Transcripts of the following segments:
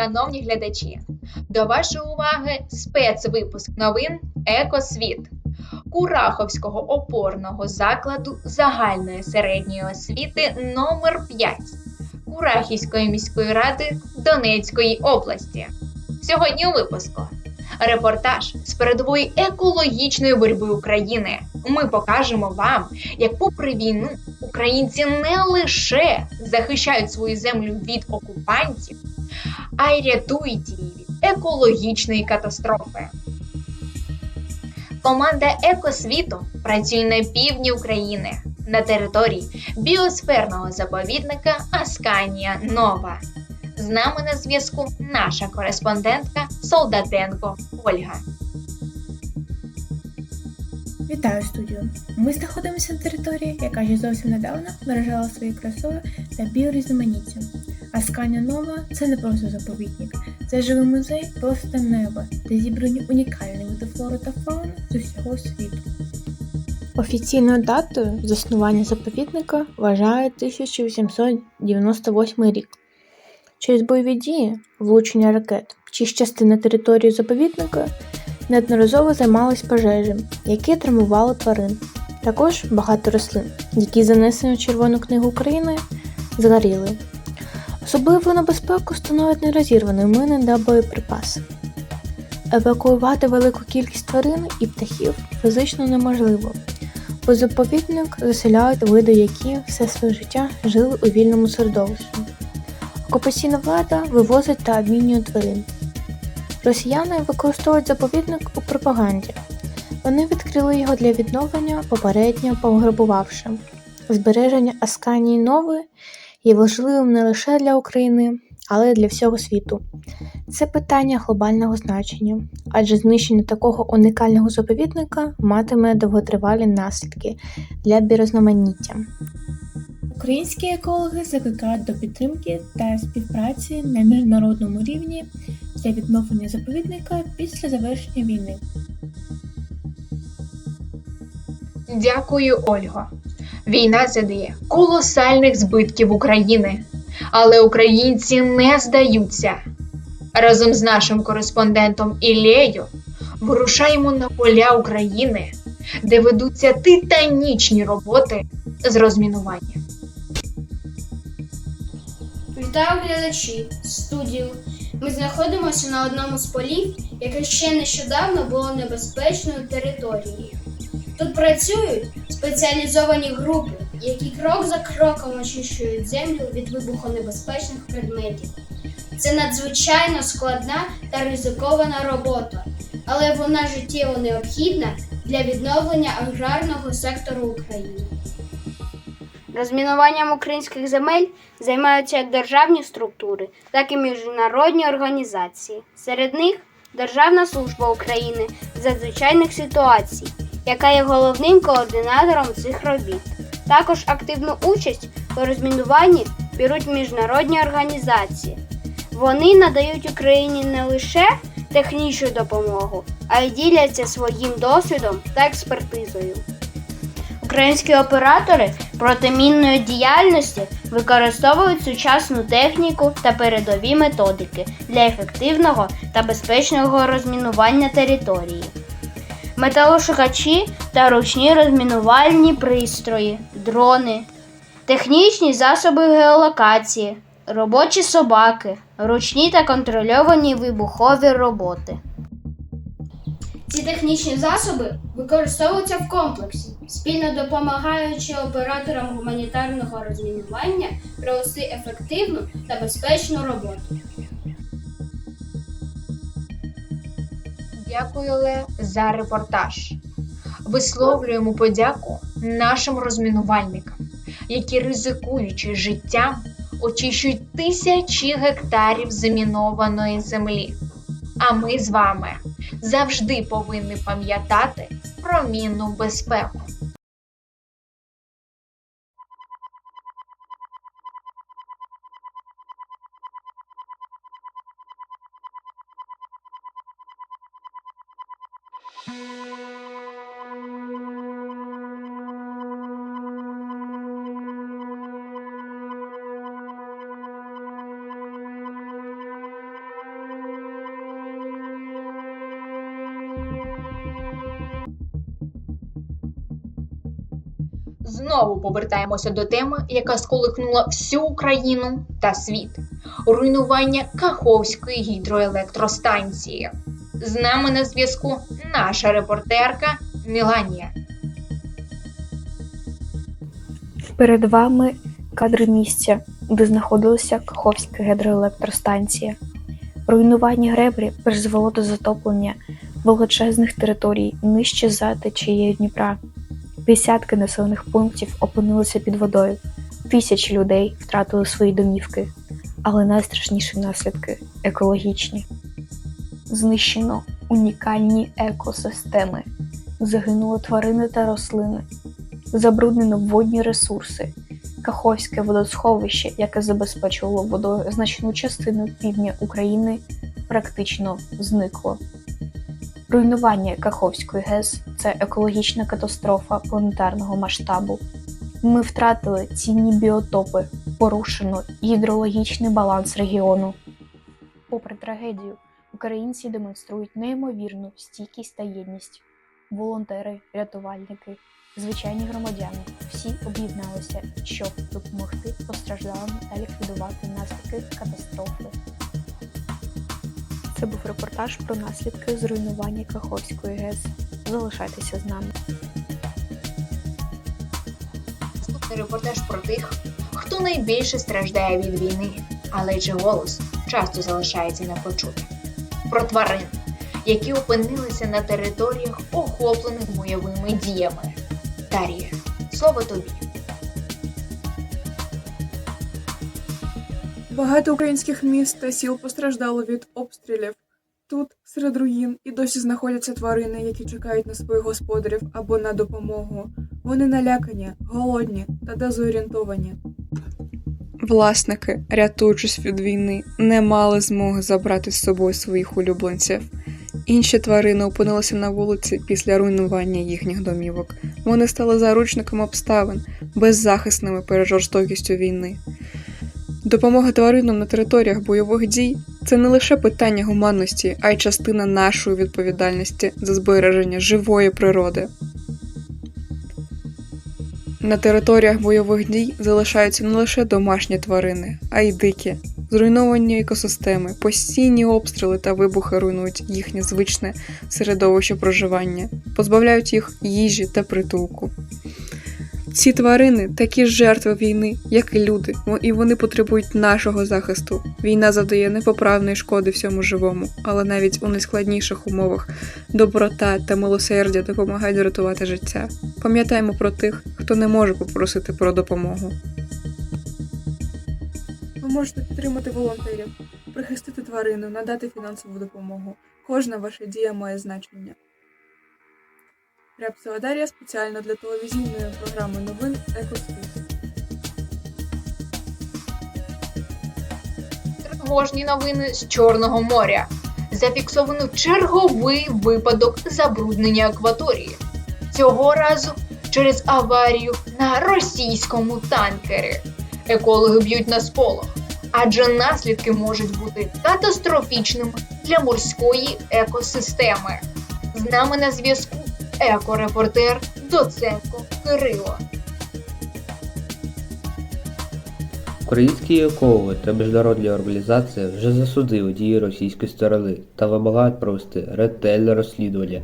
Шановні глядачі, до вашої уваги спецвипуск новин Екосвіт Кураховського опорного закладу загальної середньої освіти номер 5 Курахівської міської ради Донецької області. Сьогодні у випуску репортаж з передової екологічної боротьби України. Ми покажемо вам, як, попри війну, українці не лише захищають свою землю від окупантів, а й рятують її від екологічної катастрофи. Команда Екосвіту працює на півдні України на території біосферного заповідника Асканія Нова. З нами на зв'язку наша кореспондентка Солдатенко Ольга. Вітаю студію! Ми знаходимося на території, яка ще зовсім недавно виражала свої красою та біорізноманіттям. Асканя Нова це не просто заповідник, це живий музей просто неба, де зібрані унікальні види флори та фауни з усього світу. Офіційною датою заснування заповідника вважають 1898 рік. Через бойові дії, влучення ракет чи частини території заповідника неодноразово займались пожежі, які травмували тварин. Також багато рослин, які занесені у Червону книгу України, згоріли. Особливу небезпеку становить нерозірвані мини та боєприпаси. Евакуювати велику кількість тварин і птахів фізично неможливо, бо заповідник заселяють види, які все своє життя жили у вільному середовищі. Окупаційна влада вивозить та обмінює тварин. Росіяни використовують заповідник у пропаганді. Вони відкрили його для відновлення, попередньо пограбувавши. Збереження Асканії Нової є важливим не лише для України, але й для всього світу. Це питання глобального значення, адже знищення такого унікального заповідника матиме довготривалі наслідки для біорозноманіття. Українські екологи закликають до підтримки та співпраці на міжнародному рівні для відновлення заповідника після завершення війни. Дякую, Ольго. Війна задає колосальних збитків України, але українці не здаються. Разом з нашим кореспондентом Ілею вирушаємо на поля України, де ведуться титанічні роботи з розмінування. Вітаю глядачі, студію. Ми знаходимося на одному з полів, яке ще нещодавно було небезпечною територією. Тут працюють спеціалізовані групи, які крок за кроком очищують землю від вибухонебезпечних предметів. Це надзвичайно складна та ризикована робота, але вона життєво необхідна для відновлення аграрного сектору України. Розмінуванням українських земель займаються як державні структури, так і міжнародні організації. Серед них Державна служба України з надзвичайних ситуацій, яка є головним координатором цих робіт. Також активну участь у розмінуванні беруть міжнародні організації. Вони надають Україні не лише технічну допомогу, а й діляться своїм досвідом та експертизою. Українські оператори протимінної діяльності використовують сучасну техніку та передові методики для ефективного та безпечного розмінування території. Металошукачі та ручні розмінувальні пристрої, дрони, технічні засоби геолокації, робочі собаки, ручні та контрольовані вибухові роботи. Ці технічні засоби використовуються в комплексі, спільно допомагаючи операторам гуманітарного розмінування провести ефективну та безпечну роботу. Дякую, Ле, за репортаж. Висловлюємо подяку нашим розмінувальникам, які, ризикуючи життям, очищують тисячі гектарів замінованої землі. А ми з вами завжди повинні пам'ятати про мінну безпеку. Знову повертаємося до теми, яка сколихнула всю Україну та світ руйнування Каховської гідроелектростанції. З нами на зв'язку наша репортерка Міланія. Перед вами кадри місця, де знаходилася Каховська гідроелектростанція. Руйнування греблі призвело до затоплення величезних територій нижче за течією Дніпра. Десятки населених пунктів опинилися під водою, тисячі людей втратили свої домівки, але найстрашніші наслідки екологічні. Знищено унікальні екосистеми, загинули тварини та рослини, забруднено водні ресурси. Каховське водосховище, яке забезпечувало водою значну частину півдня України, практично зникло. Руйнування Каховської ГЕС це екологічна катастрофа планетарного масштабу. Ми втратили цінні біотопи, порушено гідрологічний баланс регіону. Попри трагедію, українці демонструють неймовірну стійкість та єдність. Волонтери, рятувальники, звичайні громадяни всі об'єдналися, щоб допомогти постраждалим та ліквідувати наслідки катастрофи. Це був репортаж про наслідки зруйнування Каховської ГЕС. Залишайтеся з нами. Наступний репортаж про тих, хто найбільше страждає від війни, але чи голос часто залишається непочутим. Про тварин, які опинилися на територіях, охоплених бойовими діями. Дар'я, слово тобі. Багато українських міст та сіл постраждало від обстрілів. Тут, серед руїн, і досі знаходяться тварини, які чекають на своїх господарів або на допомогу. Вони налякані, голодні та дезорієнтовані. Власники, рятуючись від війни, не мали змоги забрати з собою своїх улюбленців. Інші тварини опинилися на вулиці після руйнування їхніх домівок. Вони стали заручниками обставин, беззахисними перед жорстокістю війни. Допомога тваринам на територіях бойових дій це не лише питання гуманності, а й частина нашої відповідальності за збереження живої природи. На територіях бойових дій залишаються не лише домашні тварини, а й дикі. Зруйновані екосистеми, постійні обстріли та вибухи руйнують їхнє звичне середовище проживання, позбавляють їх їжі та притулку. Ці тварини такі ж жертви війни, як і люди, і вони потребують нашого захисту. Війна завдає непоправної шкоди всьому живому, але навіть у найскладніших умовах доброта та милосердя допомагають врятувати життя. Пам'ятаємо про тих, хто не може попросити про допомогу. Ви можете підтримати волонтерів, прихистити тварину, надати фінансову допомогу. Кожна ваша дія має значення. Дар'я спеціально для телевізійної програми новин Екосвіт. Тривожні новини з Чорного моря. Зафіксовано черговий випадок забруднення акваторії. Цього разу через аварію на російському танкері. Екологи б'ють на сполох, адже наслідки можуть бути катастрофічними для морської екосистеми. З нами на зв'язку екорепортер Доценко Кирило. Українські екологи та міжнародні організації вже засудили дії російської сторони та вимагають провести ретельне розслідування.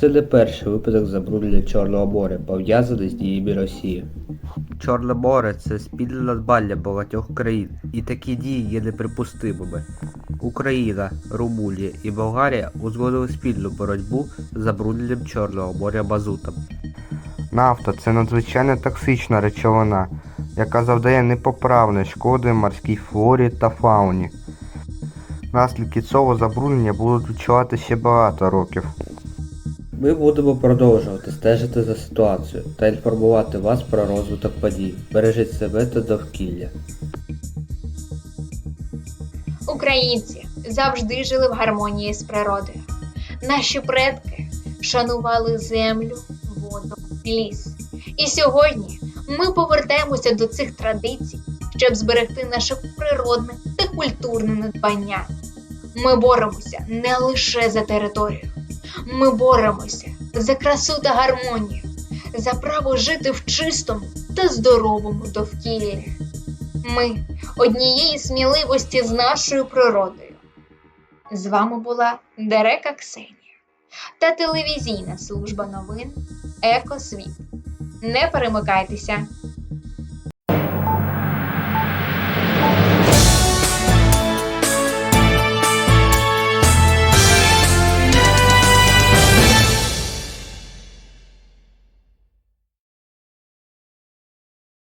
Це не перший випадок забруднення Чорного моря, пов'язаний з діями Росії. Чорне море це спільне надбання багатьох країн, і такі дії є неприпустимими. Україна, Румунія і Болгарія узгодили спільну боротьбу з забрудненням Чорного моря мазутом. Нафта це надзвичайно токсична речовина, яка завдає непоправної шкоди морській флорі та фауні. Наслідки цього забруднення будуть відчувати ще багато років. Ми будемо продовжувати стежити за ситуацією та інформувати вас про розвиток подій. Бережіть себе та довкілля. Українці завжди жили в гармонії з природою. Наші предки шанували землю, воду, ліс. І сьогодні ми повертаємося до цих традицій, щоб зберегти наше природне та культурне надбання. Ми боремося не лише за територію, ми боремося за красу та гармонію, за право жити в чистому та здоровому довкіллі. Ми однієї сміливості з нашою природою. З вами була Дерека Ксенія та телевізійна служба новин Екосвіт. Не перемикайтеся,